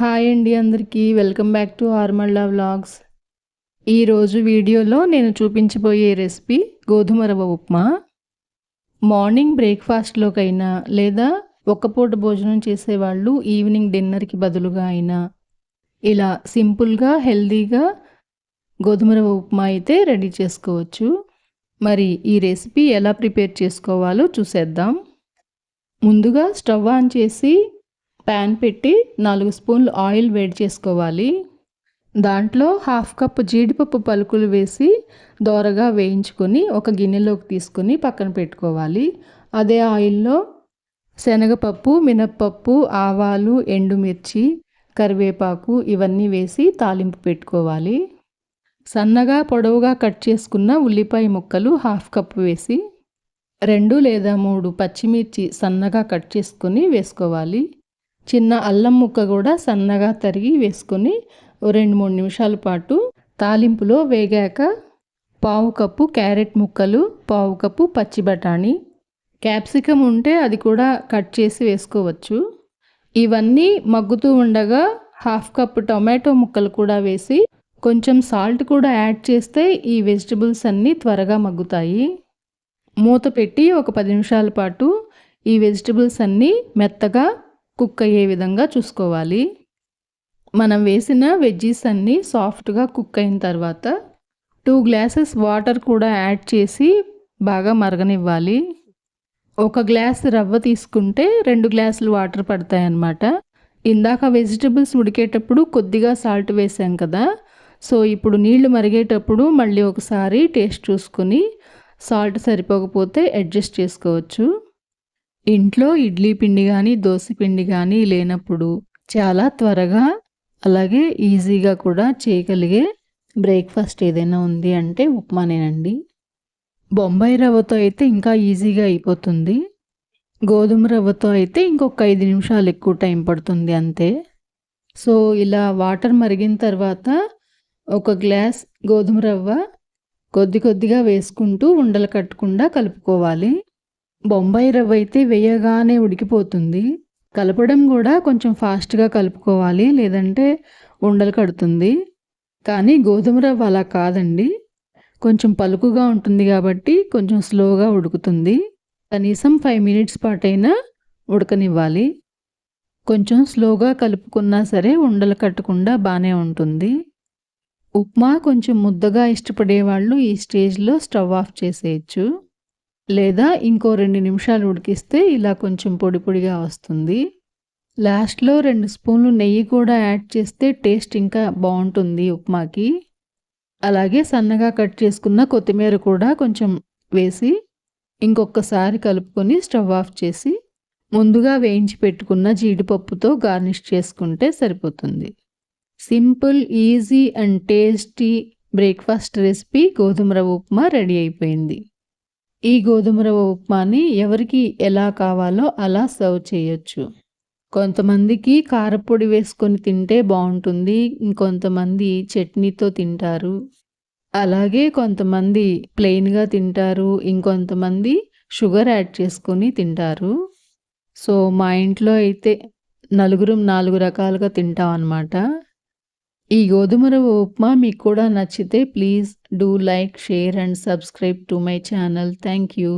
Hi అండి అందరికీ. Welcome back to Armalla vlogs. ఈరోజు వీడియోలో నేను చూపించబోయే రెసిపీ గోధుమ రవ్వ ఉప్మా. మార్నింగ్ బ్రేక్ఫాస్ట్లోకైనా లేదా ఒక్కపూట భోజనం చేసేవాళ్ళు ఈవినింగ్ డిన్నర్కి బదులుగా అయినా ఇలా సింపుల్గా హెల్దీగా గోధుమ రవ్వ ఉప్మా అయితే రెడీ చేసుకోవచ్చు. మరి ఈ రెసిపీ ఎలా ప్రిపేర్ చేసుకోవాలో చూసేద్దాం. ముందుగా స్టవ్ ఆన్ చేసి ప్యాన్ పెట్టి నాలుగు స్పూన్లు ఆయిల్ వేడి చేసుకోవాలి. దాంట్లో హాఫ్ కప్ జీడిపప్పు పలుకులు వేసి దోరగా వేయించుకొని ఒక గిన్నెలోకి తీసుకొని పక్కన పెట్టుకోవాలి. అదే ఆయిల్లో శనగపప్పు మినప్పప్పు ఆవాలు ఎండుమిర్చి కరివేపాకు ఇవన్నీ వేసి తాలింపు పెట్టుకోవాలి. సన్నగా పొడవుగా కట్ చేసుకున్న ఉల్లిపాయ ముక్కలు హాఫ్ కప్ వేసి రెండు లేదా మూడు పచ్చిమిర్చి సన్నగా కట్ చేసుకొని వేసుకోవాలి. చిన్న అల్లం ముక్క కూడా సన్నగా తరిగి వేసుకొని రెండు మూడు నిమిషాల పాటు తాలింపులో వేగాక పావు కప్పు క్యారెట్ ముక్కలు పావు కప్పు పచ్చి బఠానీ. క్యాప్సికమ్ ఉంటే అది కూడా కట్ చేసి వేసుకోవచ్చు. ఇవన్నీ మగ్గుతూ ఉండగా హాఫ్ కప్ టొమాటో ముక్కలు కూడా వేసి కొంచెం సాల్ట్ కూడా యాడ్ చేస్తే ఈ వెజిటబుల్స్ అన్నీ త్వరగా మగ్గుతాయి. మూత పెట్టి ఒక పది నిమిషాల పాటు ఈ వెజిటబుల్స్ అన్నీ మెత్తగా కుక్ అయ్యే విధంగా చూసుకోవాలి? మనం వేసిన వెజ్జీస్ అన్నీ సాఫ్ట్గా కుక్ అయిన తర్వాత టూ గ్లాసెస్ వాటర్ కూడా యాడ్ చేసి బాగా మరగనివ్వాలి. ఒక గ్లాస్ రవ్వ తీసుకుంటే రెండు గ్లాసులు వాటర్ పడతాయి అన్నమాట ఇందాక వెజిటబుల్స్ ఉడికేటప్పుడు కొద్దిగా సాల్ట్ వేసాం కదా సో ఇప్పుడు నీళ్ళు మరిగేటప్పుడు మళ్ళీ ఒకసారి టేస్ట్ చూసుకొని సాల్ట్ సరిపోకపోతే అడ్జస్ట్ చేసుకోవచ్చు. ఇంట్లో ఇడ్లీ పిండి కానీ దోశ పిండి కానీ లేనప్పుడు చాలా త్వరగా అలాగే ఈజీగా కూడా చేయగలిగే బ్రేక్ఫాస్ట్ ఏదైనా ఉంది అంటే ఉప్మానేనండి. బొంబాయి రవ్వతో అయితే ఇంకా ఈజీగా అయిపోతుంది. గోధుమ రవ్వతో అయితే ఇంకొక ఐదు నిమిషాలు ఎక్కువ టైం పడుతుంది అంతే. సో ఇలా వాటర్ మరిగిన తర్వాత ఒక గ్లాస్ గోధుమ రవ్వ కొద్ది కొద్దిగా వేసుకుంటూ ఉండలు కట్టకుండా కలుపుకోవాలి. బొంబాయి రవ్వ అయితే వేయగానే ఉడికిపోతుంది. కలపడం కూడా కొంచెం ఫాస్ట్గా కలుపుకోవాలి లేదంటే ఉండలు కడుతుంది. కానీ గోధుమ రవ్వ అలా కాదండి. కొంచెం పలుకుగా ఉంటుంది కాబట్టి కొంచెం స్లోగా ఉడుకుతుంది. కనీసం ఫైవ్ మినిట్స్ పాటైనా ఉడకనివ్వాలి. కొంచెం స్లోగా కలుపుకున్నా సరే ఉండలు కట్టకుండా బాగానే ఉంటుంది. ఉప్మా కొంచెం ముద్దగా ఇష్టపడే వాళ్ళు ఈ స్టేజ్లో స్టవ్ ఆఫ్ చేసేయచ్చు. లేదా ఇంకో రెండు నిమిషాలు ఉడికిస్తే ఇలా కొంచెం పొడి పొడిగా వస్తుంది. లాస్ట్లో రెండు స్పూన్లు నెయ్యి కూడా యాడ్ చేస్తే టేస్ట్ ఇంకా బాగుంటుంది ఉప్మాకి. అలాగే సన్నగా కట్ చేసుకున్న కొత్తిమీర కూడా కొంచెం వేసి ఇంకొకసారి కలుపుకొని స్టవ్ ఆఫ్ చేసి ముందుగా వేయించి పెట్టుకున్న జీడిపప్పుతో గార్నిష్ చేసుకుంటే సరిపోతుంది. Simple easy and tasty breakfast recipe గోధుమ రవ్వ ఉప్మా రెడీ అయిపోయింది. ఈ గోధుమ రవ్వ ఉప్మాని ఎవరికి ఎలా కావాలో అలా సర్వ్ చేయొచ్చు. కొంతమందికి కారపొడి వేసుకొని తింటే బాగుంటుంది ఇంకొంతమంది చట్నీతో తింటారు. అలాగే కొంతమంది ప్లెయిన్గా తింటారు ఇంకొంతమంది షుగర్ యాడ్ చేసుకొని తింటారు. సో మా ఇంట్లో అయితే నలుగురం నాలుగు రకాలుగా తింటాం అన్నమాట. ఈ గోధుమ రవ్వ ఉప్మా మీకు కూడా నచ్చితే please do like share and subscribe to my channel. Thank you.